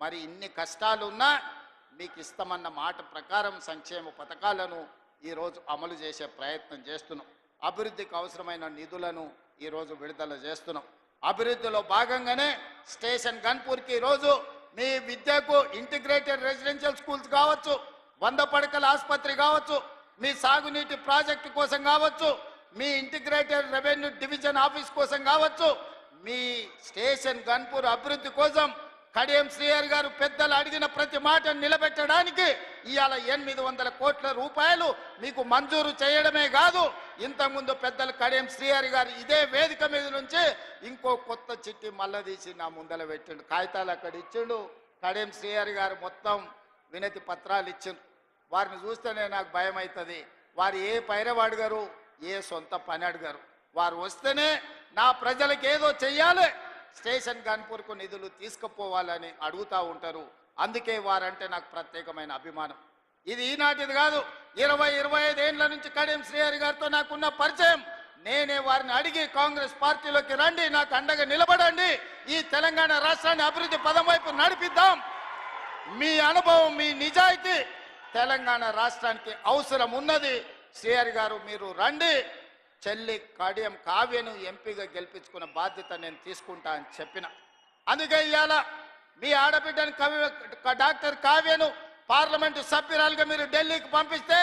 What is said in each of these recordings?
మరి ఇన్ని కష్టాలున్నా మీకు ఇస్తామన్న మాట ప్రకారం సంక్షేమ పథకాలను ఈరోజు అమలు చేసే ప్రయత్నం చేస్తున్నాం. అభివృద్ధికి అవసరమైన నిధులను ఈరోజు విడుదల చేస్తున్నాం. అభివృద్ధిలో భాగంగానే స్టేషన్ గన్పూర్కి ఈరోజు మీ విద్యకు ఇంటిగ్రేటెడ్ రెసిడెన్షియల్ స్కూల్స్ కావచ్చు వంద పడకల ఆసుపత్రి కావచ్చు మీ సాగునీటి ప్రాజెక్టు కోసం కావచ్చు మీ ఇంటిగ్రేటెడ్ రెవెన్యూ డివిజన్ ఆఫీస్ కోసం కావచ్చు మీ స్టేషన్ గన్పూర్ అభివృద్ధి కోసం కడియం శ్రీహరి గారు పెద్దలు అడిగిన ప్రతి మాట నిలబెట్టడానికి ఇవాళ ఎనిమిది వందల కోట్ల రూపాయలు మీకు మంజూరు చేయడమే కాదు ఇంతకుముందు పెద్దలు కడియం శ్రీహరి గారు ఇదే వేదిక మీద నుంచి ఇంకో కొత్త చిట్టి మల్ల తీసి నా ముందల పెట్టిండు కాగితాలు అక్కడ ఇచ్చిండు. కడియం శ్రీహరి గారు మొత్తం వినతి పత్రాలు ఇచ్చిండు. వారిని చూస్తేనే నాకు భయం అవుతుంది వారు ఏ పైరవాడు అడిగారు ఏ సొంత పని అడిగారు. వారు వస్తేనే నా ప్రజలకు ఏదో చెయ్యాలి. స్టేషన్ గన్పూర్కు నిధులు తీసుకుపోవాలని అడుగుతూ ఉంటారు. అందుకే వారంటే నాకు ప్రత్యేకమైన అభిమానం. ఇది ఈనాటిది కాదు. ఇరవై ఇరవై ఐదేళ్ళ నుంచి కడియం శ్రీహరి గారితో నాకున్న పరిచయం. నేనే వారిని అడిగి కాంగ్రెస్ పార్టీలోకి రండి నాకు అండగా నిలబడండి. ఈ తెలంగాణ రాష్ట్రాన్ని అభివృద్ధి పదం వైపు నడిపిద్దాం. మీ అనుభవం మీ నిజాయితీ తెలంగాణ రాష్ట్రానికి అవసరం ఉన్నది. శ్రీహరి గారు మీరు రండి. చెల్లి కడియం కావ్యను ఎంపీగా గెలిపించుకున్న బాధ్యత నేను తీసుకుంటా అని చెప్పిన. అందుకే ఇవాళ మీ ఆడబిడ్డను కవి డాక్టర్ కావ్యను పార్లమెంటు సభ్యురాలుగా మీరు ఢిల్లీకి పంపిస్తే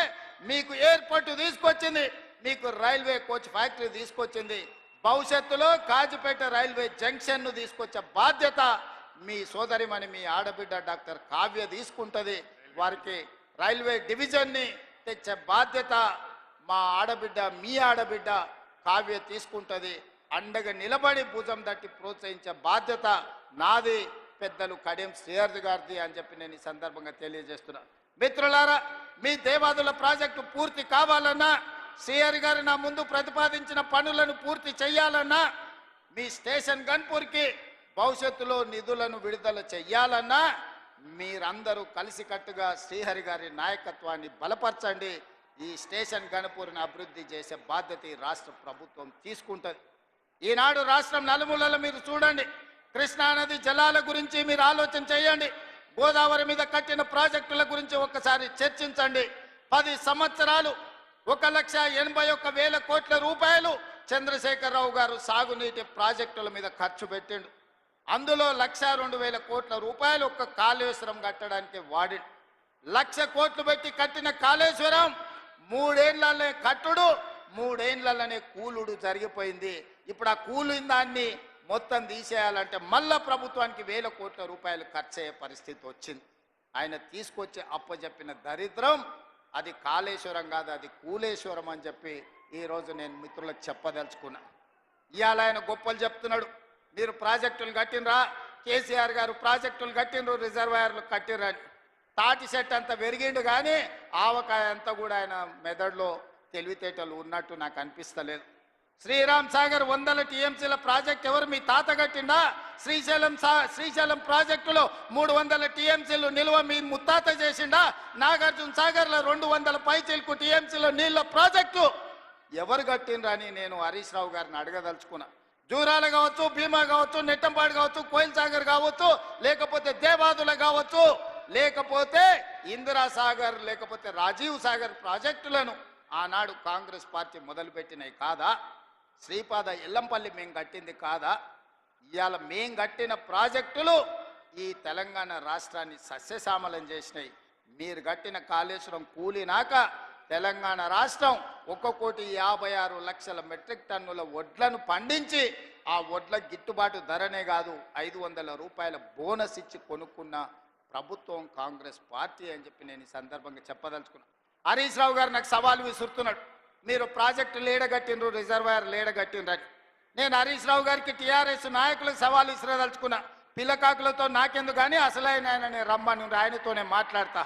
మీకు ఎయిర్పోర్ట్ తీసుకొచ్చింది మీకు రైల్వే కోచ్ ఫ్యాక్టరీ తీసుకొచ్చింది భవిష్యత్తులో కాజుపేట రైల్వే జంక్షన్ను తీసుకొచ్చే బాధ్యత మీ సోదరిమని మీ ఆడబిడ్డ డాక్టర్ కావ్య తీసుకుంటుంది. వారికి రైల్వే డివిజన్ని తెచ్చే బాధ్యత మా ఆడబిడ్డ మీ ఆడబిడ్డ కావ్య తీసుకుంటుంది. అండగా నిలబడి భుజం తట్టి ప్రోత్సహించే బాధ్యత నాది. పెద్దలు కడియం శ్రీహర్ది గారిది అని చెప్పి నేను ఈ సందర్భంగా తెలియజేస్తున్నా. మిత్రులారా మీ దేవాదుల ప్రాజెక్టు పూర్తి కావాలన్నా శ్రీహరి గారు నా ముందు ప్రతిపాదించిన పనులను పూర్తి చేయాలన్నా మీ స్టేషన్ గన్పూర్కి భవిష్యత్తులో నిధులను విడుదల చెయ్యాలన్నా మీరందరూ కలిసికట్టుగా శ్రీహరి గారి నాయకత్వాన్ని బలపరచండి. ఈ స్టేషన్ గణపూర్ని అభివృద్ధి చేసే బాధ్యత ఈ రాష్ట్ర ప్రభుత్వం తీసుకుంటుంది. ఈనాడు రాష్ట్రం నలుమూలల మీరు చూడండి. కృష్ణానది జలాల గురించి మీరు ఆలోచన చేయండి. గోదావరి మీద కట్టిన ప్రాజెక్టుల గురించి ఒక్కసారి చర్చించండి. పది సంవత్సరాలు ఒక లక్ష ఎనభై ఒక్క వేల కోట్ల రూపాయలు చంద్రశేఖరరావు గారు సాగునీటి ప్రాజెక్టుల మీద ఖర్చు పెట్టిండు. అందులో లక్ష రెండు వేల కోట్ల రూపాయలు ఒక్క కాళేశ్వరం కట్టడానికి వాడి. లక్ష కోట్లు పెట్టి కట్టిన కాళేశ్వరం మూడేళ్ళనే కట్టుడు మూడేళ్ళనే కూలుడు జరిగిపోయింది. ఇప్పుడు ఆ కూలిన దాన్ని మొత్తం తీసేయాలంటే మళ్ళా ప్రభుత్వానికి వేల కోట్ల రూపాయలు ఖర్చు అయ్యే పరిస్థితి వచ్చింది. ఆయన తీసుకొచ్చి అప్పచెప్పిన దరిద్రం అది కాళేశ్వరం కాదు అది కూలేశ్వరం అని చెప్పి ఈరోజు నేను మిత్రులకు చెప్పదలుచుకున్నా. ఇవాళ ఆయన గొప్పలు చెప్తున్నాడు. మీరు ప్రాజెక్టులు కట్టినరా కేసీఆర్ గారు ప్రాజెక్టులు కట్టినరు రిజర్వాయర్లు కట్టిరని తాటి చెట్టు అంత పెరిగిండు కానీ ఆవకాయ అంతా కూడా ఆయన మెదడులో తెలివితేటలు ఉన్నట్టు నాకు అనిపిస్తలేదు. శ్రీరామ్ సాగర్ వందల టీఎంసీల ప్రాజెక్ట్ ఎవరు? మీ తాత కట్టిండా? శ్రీశైలం సా శ్రీశైలం ప్రాజెక్టులో మూడు వందల టీఎంసీలు నిల్వ మీ ముత్తాత చేసిండా? నాగార్జున సాగర్లో రెండు వందల పైచీలకు టీఎంసీలో నీళ్ళ ప్రాజెక్టు. ఎవరు కట్టిండ్రని నేను హరీష్ రావు గారిని అడగదలుచుకున్నా. జూరాలు కావచ్చు భీమా కావచ్చు నెట్టంపాడు కావచ్చు కోయిల్ సాగర్ కావచ్చు లేకపోతే దేవాదుల కావచ్చు. లేకపోతే ఇందిరా సాగర్ లేకపోతే రాజీవ్ సాగర్ ప్రాజెక్టులను ఆనాడు కాంగ్రెస్ పార్టీ మొదలుపెట్టినవి కాదా? శ్రీపాద ఎల్లంపల్లి మేము కట్టింది కాదా? ఇవాళ మేం కట్టిన ప్రాజెక్టులు ఈ తెలంగాణ రాష్ట్రాన్ని సస్యశ్యామలం చేసినాయి మీరు కట్టిన కాళేశ్వరం కూలినాక తెలంగాణ రాష్ట్రం ఒక కోటి యాభై ఆరు లక్షల మెట్రిక్ టన్నుల వడ్లను పండించి ఆ వడ్ల గిట్టుబాటు ధరనే కాదు ఐదు వందల రూపాయల బోనస్ ఇచ్చి కొనుక్కున్న ప్రభుత్వం కాంగ్రెస్ పార్టీ అని చెప్పి నేను ఈ సందర్భంగా చెప్పదలుచుకున్నా. హరీష్ రావు గారు నాకు సవాలు విసురుతున్నాడు. మీరు ప్రాజెక్టు లేడగట్టినరు రిజర్వాయర్ లేడగట్టినరని నేను హరీష్ రావు గారికి టీఆర్ఎస్ నాయకులకు సవాలు విసిరదలుచుకున్నా. పిల్లకాకులతో నాకెందుకు కానీ అసలైన ఆయన రమ్మని ఆయనతోనే మాట్లాడతా.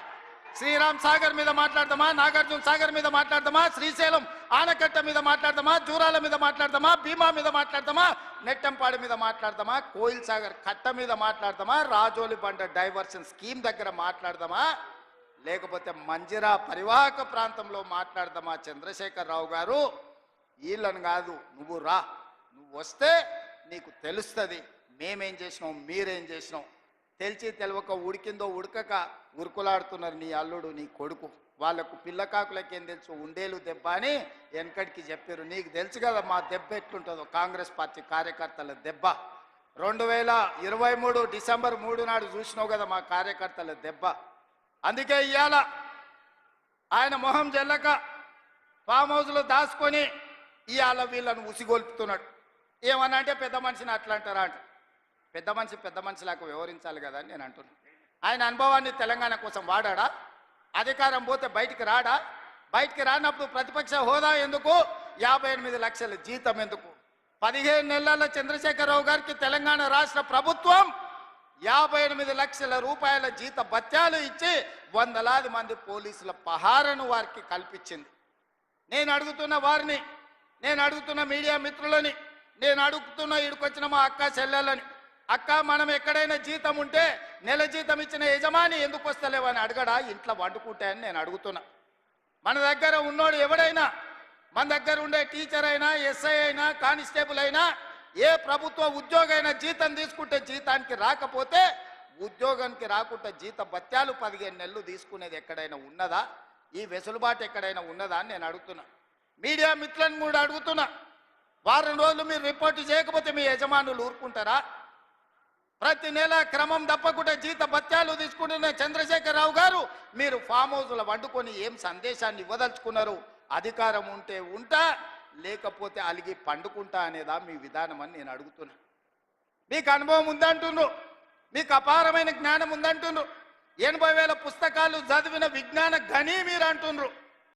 శ్రీరామ్ సాగర్ మీద మాట్లాడదామా నాగార్జున సాగర్ మీద మాట్లాడదామా శ్రీశైలం ఆనకట్ట మీద మాట్లాడదామా జూరాల మీద మాట్లాడదామా భీమా మీద మాట్లాడదామా నెట్టంపాడు మీద మాట్లాడదామా కోయిల్ సాగర్ కట్ట మీద మాట్లాడదామా రాజోలి బండ డైవర్షన్ స్కీమ్ దగ్గర మాట్లాడదామా లేకపోతే మంజిరా పరివాహక ప్రాంతంలో మాట్లాడదామా చంద్రశేఖరరావు గారు? వీళ్ళని కాదు నువ్వు రా. నువ్వు వస్తే నీకు తెలుస్తుంది. మేమేం చేసినాం మీరేం చేసినాం. తెలిసి తెలవక ఉడికిందో ఉడకక ఉరుకులాడుతున్నారు నీ అల్లుడు నీ కొడుకు. వాళ్ళకు పిల్లకాకులకేం తెలుసు? ఉండేలు దెబ్బ అని వెనకడికి చెప్పారు నీకు తెలుసు కదా మా దెబ్బ ఎట్లుంటుందో? కాంగ్రెస్ పార్టీ కార్యకర్తల దెబ్బ. రెండు వేల ఇరవై మూడు డిసెంబర్ మూడు నాడు చూసినావు కదా మా కార్యకర్తల దెబ్బ. అందుకే ఇవాళ ఆయన మొహం జల్లక ఫామ్ హౌస్లో దాచుకొని ఇవాళ వీళ్ళను ఉసిగొల్పుతున్నాడు. ఏమన్నా అంటే పెద్ద మనిషిని అట్లా అంటారా అంట. పెద్ద మనిషి పెద్ద మనిషిలాగా వ్యవహరించాలి కదా అని నేను అంటున్నాను ఆయన అనుభవాన్ని తెలంగాణ కోసం వాడాడా? అధికారం పోతే బయటికి రాడా? బయటికి రానప్పుడు ప్రతిపక్ష హోదా ఎందుకు? యాభై ఎనిమిది లక్షల జీతం ఎందుకు? పదిహేను నెలల చంద్రశేఖరరావు గారికి తెలంగాణ రాష్ట్ర ప్రభుత్వం యాభై ఎనిమిది లక్షల రూపాయల జీత భత్యాలు ఇచ్చి వందలాది మంది పోలీసుల పహారను వారికి కల్పించింది. నేను అడుగుతున్న వారిని నేను అడుగుతున్న మీడియా మిత్రులని నేను అడుగుతున్న ఇడుకొచ్చిన మా అక్క చెల్లెలని అక్క మనం ఎక్కడైనా జీతం ఉంటే నెల జీతం ఇచ్చిన యజమాని ఎందుకు వస్తలేవు అని అడగడా? ఇంట్లో వండుకుంటాయని నేను అడుగుతున్నా. మన దగ్గర ఉన్నోడు ఎవడైనా మన దగ్గర ఉండే టీచర్ అయినా ఎస్ఐ అయినా కానిస్టేబుల్ అయినా ఏ ప్రభుత్వ ఉద్యోగైనా జీతం తీసుకుంటే జీతానికి రాకపోతే ఉద్యోగానికి రాకుండా జీత భత్యాలు పదిహేను నెలలు తీసుకునేది ఎక్కడైనా ఉన్నదా? ఈ వెసులుబాటు ఎక్కడైనా ఉన్నదా అని నేను అడుగుతున్నా. మీడియా మిత్రులను కూడా అడుగుతున్నా. వారం రోజులు మీరు రిపోర్టు చేయకపోతే మీ యజమానులు ఊరుకుంటారా? ప్రతి నెల క్రమం తప్పకుండా జీత బత్యాలు తీసుకుంటున్న చంద్రశేఖరరావు గారు మీరు ఫామ్ హౌస్లో వండుకొని ఏం సందేశాన్ని ఇవ్వదలుచుకున్నారు? అధికారం ఉంటే ఉంటా లేకపోతే అలిగి పండుకుంటా అనేదా మీ విధానం అని నేను అడుగుతున్నా. మీకు అనుభవం ఉందంటున్నారు మీకు అపారమైన జ్ఞానం ఉందంటున్నారు ఎనభై వేల పుస్తకాలు చదివిన విజ్ఞాన గని మీరు అంటున్నారు